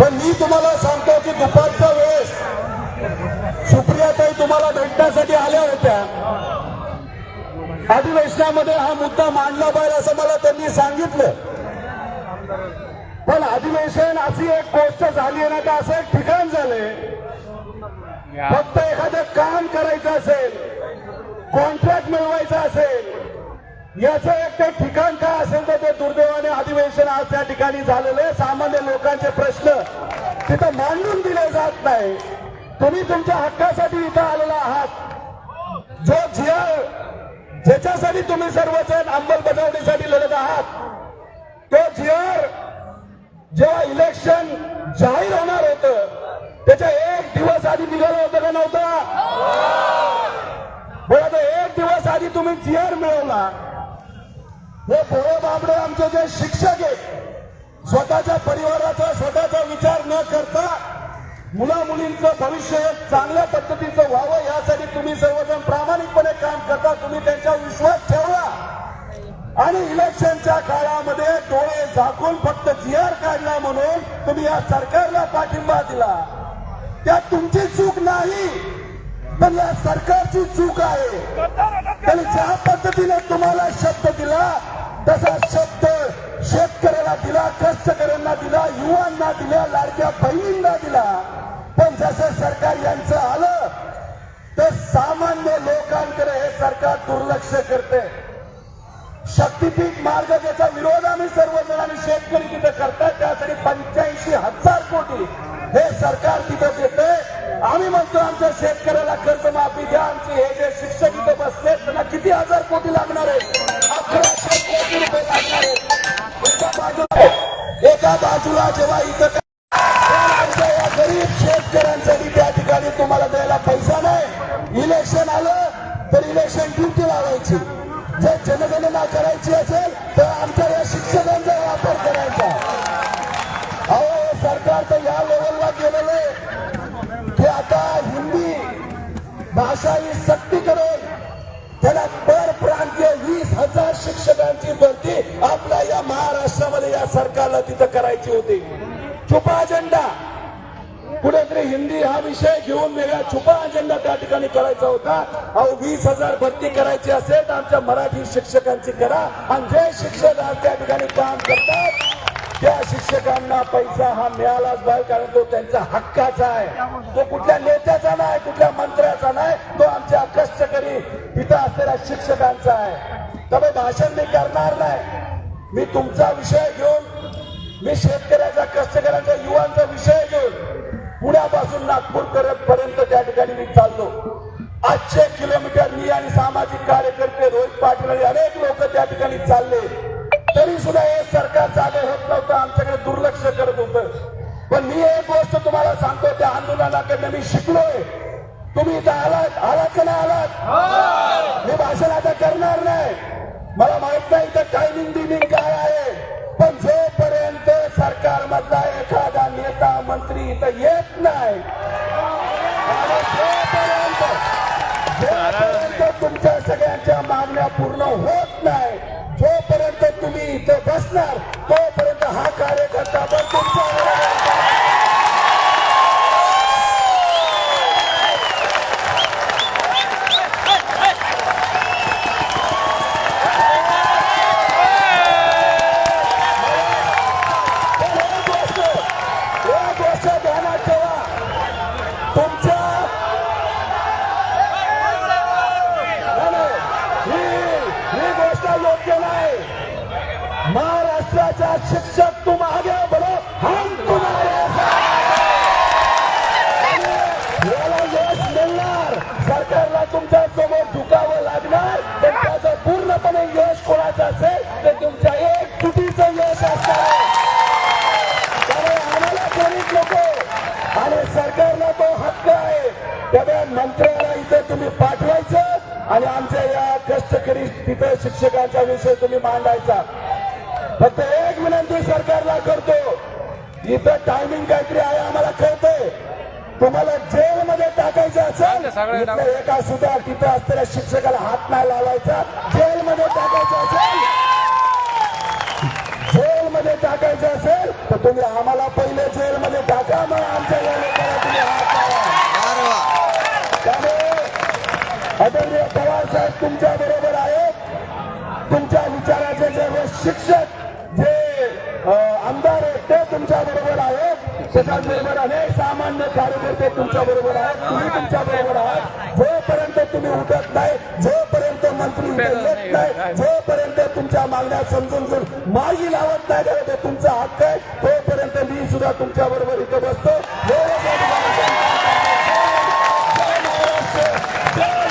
पण मी तुम्हाला सांगतो की दुपारच्या वेळेस सुप्रियाताई तुम्हाला भेटण्यासाठी आल्या होत्या. अधिवेशनामध्ये हा मुद्दा मांडला पाहिजे असं मला त्यांनी सांगितलं. पण अधिवेशन अशी एक गोष्ट झाली आहे ना का असं एक ठिकाण झालंय. फक्त एखादं काम करायचं असेल कॉन्ट्रॅक्ट मिळवायचं असेल याचं एक ते ठिकाण काय असेल तर ते दुर्दैवाने अधिवेशन आज त्या ठिकाणी झालेलं आहे. सामान्य लोकांचे प्रश्न तिथं मांडून दिले जात नाही. तुम्ही तुमच्या हक्कासाठी इथं आलेला आहात. जो जिया ज्याच्यासाठी तुम्ही सर्वजण अंमलबजावणीसाठी लढत आहात तो जिआर जेव्हा इलेक्शन जाहीर होणार होतं त्याच्या एक दिवस आधी निघालं होतं का नव्हतं? बरं आता एक दिवस आधी तुम्ही जिआर मिळवला. हे भोळे बाबडे आमचे जे शिक्षक आहेत स्वतःच्या परिवाराचा स्वतःचा विचार न करता मुला मुलींचं भविष्य एक चांगल्या पद्धतीचं व्हावं यासाठी तुम्ही सर्वजण प्रामाणिकपणे काम करता तुम्ही त्यांच्यावर विश्वास ठेवला आणि इलेक्शनच्या काळामध्ये डोळे झाकून फक्त जीआर काढला म्हणून तुम्ही या सरकारला पाठिंबा दिला. त्यात तुमची चूक नाही पण या सरकारची चूक आहे. त्यांनी ज्या पद्धतीने तुम्हाला शब्द दिला तसा शब्द शेतकऱ्याला दिला कष्टकऱ्यांना दिला युवांना दिला लाडक्या बहिणींना दिला. पण जसं सरकार यांचं आलं तर सामान्य लोकांकडे हे सरकार दुर्लक्ष करते. शक्तीपीठ मार्ग ज्याचा विरोध आम्ही सर्वजण आणि शेतकरी तिथं करतात त्यासाठी पंच्याऐंशी हजार कोटी हे सरकार तिथं देते आम्ही म्हणतो आमच्या शेतकऱ्याला कर्जमाफी द्या आमचे हे जे शिक्षक इथं बसले त्यांना किती हजार कोटी लागणार आहे? एका बाजूला जेव्हा इथं आमच्या या गरीब शेतकऱ्यांसाठी त्या ठिकाणी तुम्हाला द्यायला पैसा नाही इलेक्शन आलं तर इलेक्शन ड्युटी लावायची. जर जनगणना करायची असेल तर आमच्या या शिक्षकांचा वापर करायचा. अहो सरकार तर या लेवलला गेलेलं आहे की आता हिंदी भाषा ही सक्ती करून त्याला हजार शिक्षकांची भरती आपल्या या महाराष्ट्रामध्ये या सरकारला तिथं करायची होती. छुपा अजेंडा. कुठेतरी हिंदी हा विषय घेऊन वेगळा छुपा अजेंडा त्या ठिकाणी करायचा होता. अहो वीस हजार भरती करायची असेल तर आमच्या मराठी शिक्षकांची करा. आणि जे शिक्षक आज त्या ठिकाणी काम करतात त्या शिक्षकांना पैसा हा मिळालाच पाहिजे कारण तो त्यांचा हक्काचा आहे. तो कुठल्या नेत्याचा नाही कुठल्या मंत्र्याचा नाही तो आमच्या कष्टकरी तिथं असलेल्या शिक्षकांचा आहे. त्यामुळे भाषण मी करणार नाही. मी तुमचा विषय घेऊन मी शेतकऱ्याचा कष्टकऱ्याचा युवांचा विषय घेऊन पुण्यापासून नागपूर पर्यंत त्या ठिकाणी मी चाललो. आठशे किलोमीटर मी आणि सामाजिक कार्यकर्ते रोहित पाटील आणि अनेक लोक त्या ठिकाणी चालले. तरी सुद्धा हे सरकार जागे होत नव्हतं आमच्याकडे दुर्लक्ष करत होतं. पण मी एक गोष्ट तुम्हाला सांगतो त्या आंदोलनाकडनं मी शिकलोय. तुम्ही इथं आलात आलात का नाही आलात? मी भाषण आता करणार नाही. मला माहीत नाही इथं टायमिंग बिमिंग काय आहे. पण जोपर्यंत सरकारमधला एखादा नेता मंत्री इथं येत नाही जोपर्यंत जोपर्यंत तुमच्या सगळ्यांच्या मागण्या पूर्ण होत नाही जोपर्यंत तुम्ही इथं बसणार तोपर्यंत हा कार्यकर्ता महाराष्ट्राचा शिक्षक तुम आगे बढो। हम तुम्हारे याला यश मिळणार सरकारला तुमच्यासमोर झुकावं लागणार. पण त्याचं पूर्णपणे यश कोणाचं असेल ते तुमच्या एक तुटीचं यश असणार त्यामुळे आम्हाला गरीब लोक आणि सरकारला तो हक्क आहे. त्यामुळे मंत्र्याला इथे तुम्ही पाठवायचं आणि आमच्या या कष्टकरी तिथे शिक्षकांचा विषय तुम्ही मांडायचा. फक्त एक विनंती सरकारला करतो इथं टायमिंग काहीतरी आहे आम्हाला कळतंय. तुम्हाला जेलमध्ये टाकायचं असेल इथलं एका सुद्धा तिथं असलेल्या शिक्षकाला हात नाही लावायचा. जेलमध्ये टाकायचं असेल जेलमध्ये टाकायचं असेल तर तुम्ही आम्हाला पहिले जेलमध्ये टाका मग आमच्या या लोकांना तुम्ही हात लावा. त्यामुळे आदरणीय पवार साहेब तुमच्या बरोबर आहेत. तुमच्या विचाराचे जे शिक्षक आमदार ते तुमच्या बरोबर आहेत. त्याच्याबरोबर अनेक सामान्य कार्यकर्ते तुमच्या बरोबर आहेत. तुम्ही तुमच्या बरोबर आहात. जोपर्यंत तुम्ही उठत नाही जोपर्यंत मंत्री येत नाही जोपर्यंत तुमच्या मागण्या समजून मार्गी लावत नाही ते तुमचा हक्क आहे तोपर्यंत मी सुद्धा तुमच्या बरोबर इथे बसतो. जय महाराष्ट्र.